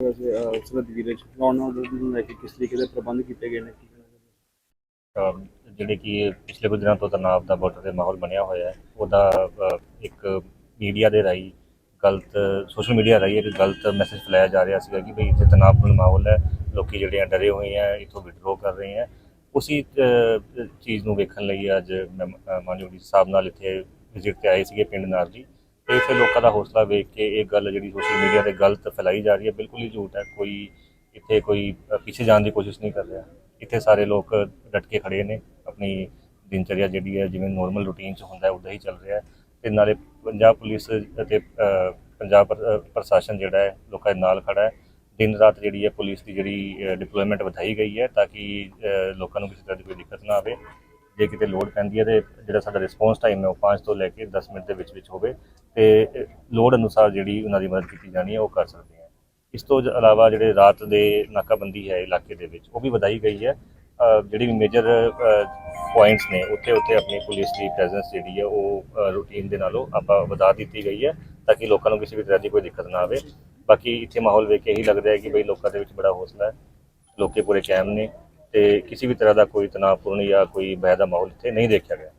ਸਰਹੱਦ ਜ਼ਿਲ੍ਹੇ ਲਾਉਣ ਆਰਡਰ ਨੂੰ ਲੈ ਕੇ ਕਿਸ ਤਰੀਕੇ ਦੇ ਪ੍ਰਬੰਧ ਕੀਤੇ ਗਏ ਨੇ ਕੀ ਕਹਿਣਾ ਚਾਹੁੰਦੇ ਜਿਹੜੇ ਕਿ ਪਿਛਲੇ ਕੁਝ ਦਿਨਾਂ ਤੋਂ ਤਣਾਅ ਦਾ ਬਾਰਡਰ ਤੇ ਮਾਹੌਲ ਬਣਿਆ ਹੋਇਆ ਹੈ ਉਹਦਾ ਅ, ਇੱਕ ਮੀਡੀਆ ਦੇ ਰਾਹੀਂ ਗਲਤ ਸੋਸ਼ਲ ਮੀਡੀਆ ਰਾਹੀਂ ਇੱਕ ਗਲਤ ਮੈਸੇਜ ਫੈਲਾਇਆ ਜਾ ਰਿਹਾ ਸੀਗਾ ਕਿ ਭਈ ਇੱਥੇ ਤਣਾਅਪੂਰਨ ਮਾਹੌਲ ਹੈ ਲੋਕੀ ਜਿਹੜੇ ਆ ਡਰੇ ਹੋਏ ਆ ਇਥੋਂ ਵਿਡਰੋ ਕਰ ਰਹੇ ਆ। ਉਸੀ ਅ, ਚੀਜ਼ ਨੂੰ ਵੇਖਣ ਲਈ ਅੱਜ ਮੈਂ ਅ, ਮਾਨਯੋਗ ਜੀ ਸਾਹਿਬ ਨਾਲ ਇੱਥੇ ਵਿਜ਼ਿਟ ਤੇ ਆਏ ਸੀਗੇ ਪਿੰਡ ਨਾਰਜੀ ਤੇ ਇੱਥੇ ਲੋਕਾਂ ਦਾ ਹੌਸਲਾ ਵੇਖ ਕੇ ਇਹ ਗੱਲ ਜਿਹੜੀ ਸੋਸ਼ਲ ਮੀਡੀਆ ਤੇ ਗਲਤ ਫੈਲਾਈ ਜਾ ਰਹੀ ਹੈ, ਬਿਲਕੁਲ ਹੀ ਝੂਠ ਹੈ, ਕੋਈ ਇੱਥੇ ਕੋਈ ਪਿੱਛੇ ਜਾਣ ਦੀ ਕੋਸ਼ਿਸ਼ ਨਹੀਂ ਕਰ ਰਿਹਾ। ਇੱਥੇ ਸਾਰੇ ਲੋਕ ਡਟ ਕੇ ਖੜੇ ਨੇ, ਆਪਣੀ ਦਿਨਚਰਿਆ ਜਿਹੜੀ ਹੈ, ਜਿਵੇਂ ਨੋਰਮਲ ਰੂਟੀਨ ਚ ਹੁੰਦਾ ਹੈ, ਉਦਾਂ ਹੀ ਚੱਲ ਰਿਹਾ ਹੈ। ਤੇ ਨਾਲੇ ਪੰਜਾਬ ਪੁਲਿਸ ਅਤੇ ਪੰਜਾਬ ਪ੍ਰ- ਪ੍ਰਸ਼ਾਸਨ ਜਿਹੜਾ ਹੈ, ਲੋਕਾਂ ਦੇ ਨਾਲ ਖੜਾ ਹੈ। ਦਿਨ ਰਾਤ ਜਿਹੜੀ ਹੈ, ਪੁਲਿਸ ਦੀ ਜਿਹੜੀ ਡਿਪਲੋਇਮੈਂਟ ਵਧਾਈ ਗਈ ਹੈ, ਤਾਂ ਕਿ ਲੋਕਾਂ ਨੂੰ ਕਿਸੇ ਤਰ੍ਹਾਂ ਦੀ ਕੋਈ ਦਿੱਕਤ ਨਾ ਆਵੇ। ਜੇ ਕਿਤੇ ਲੋਡ ਪੈਂਦੀ ਹੈ ਤੇ ਜਿਹੜਾ ਸਾਡਾ ਰਿਸਪੌਂਸ ਟਾਈਮ ਹੈ ਉਹ 5 ਤੋਂ ਲੈ ਕੇ 10 ਮਿੰਟ ਦੇ ਵਿੱਚ ਵਿੱਚ ਹੋਵੇ ਤੇ ਅ, ਲੋੜ ਅਨੁਸਾਰ ਜਿਹੜੀ ਉਹਨਾਂ ਦੀ ਮਦਦ ਕੀਤੀ ਜਾਣੀ ਹੈ ਉਹ ਕਰ ਸਕਦੇ ਹਾਂ। ਇਸ ਤੋਂ ਇਲਾਵਾ ਜਿਹੜੇ ਰਾਤ ਦੇ ਨਾਕਾਬੰਦੀ ਹੈ ਇਲਾਕੇ ਦੇ ਵਿੱਚ ਉਹ ਵੀ ਵਧਾਈ ਗਈ ਹੈ। ਜਿਹੜੀ ਵੀ ਮੇਜਰ ਪੁਆਇੰਟਸ ਨੇ ਉੱਥੇ ਉੱਥੇ ਆਪਣੀ ਪੁਲਿਸ ਦੀ ਪ੍ਰੈਜ਼ੈਂਸ ਜਿਹੜੀ ਹੈ ਉਹ ਰੂਟੀਨ ਦੇ ਨਾਲੋਂ ਆਪਾਂ ਵਧਾ ਦਿੱਤੀ ਗਈ ਹੈ ਤਾਂ ਕਿ ਲੋਕਾਂ ਨੂੰ ਕਿਸੇ ਵੀ ਤਰ੍ਹਾਂ ਦੀ ਕੋਈ ਦਿੱਕਤ ਨਾ ਆਵੇ। ਬਾਕੀ ਇੱਥੇ ਮਾਹੌਲ ਵੇਖ ਕੇ ਇਹੀ ਲੱਗਦਾ ਹੈ ਕਿ ਬਈ ਲੋਕਾਂ ਦੇ ਵਿੱਚ ਬੜਾ ਹੌਸਲਾ ਹੈ। ਲੋਕੇ ਪੂਰੇ ਕਾਇਮ ਨੇ। ਤੇ ਕਿਸੇ ਵੀ ਤਰ੍ਹਾਂ ਦਾ ਕੋਈ ਤਣਾਅਪੂਰਨ ਜਾਂ ਕੋਈ ਭੈ ਦਾ ਮਾਹੌਲ ਇੱਥੇ ਨਹੀਂ ਦੇਖਿਆ ਗਿਆ।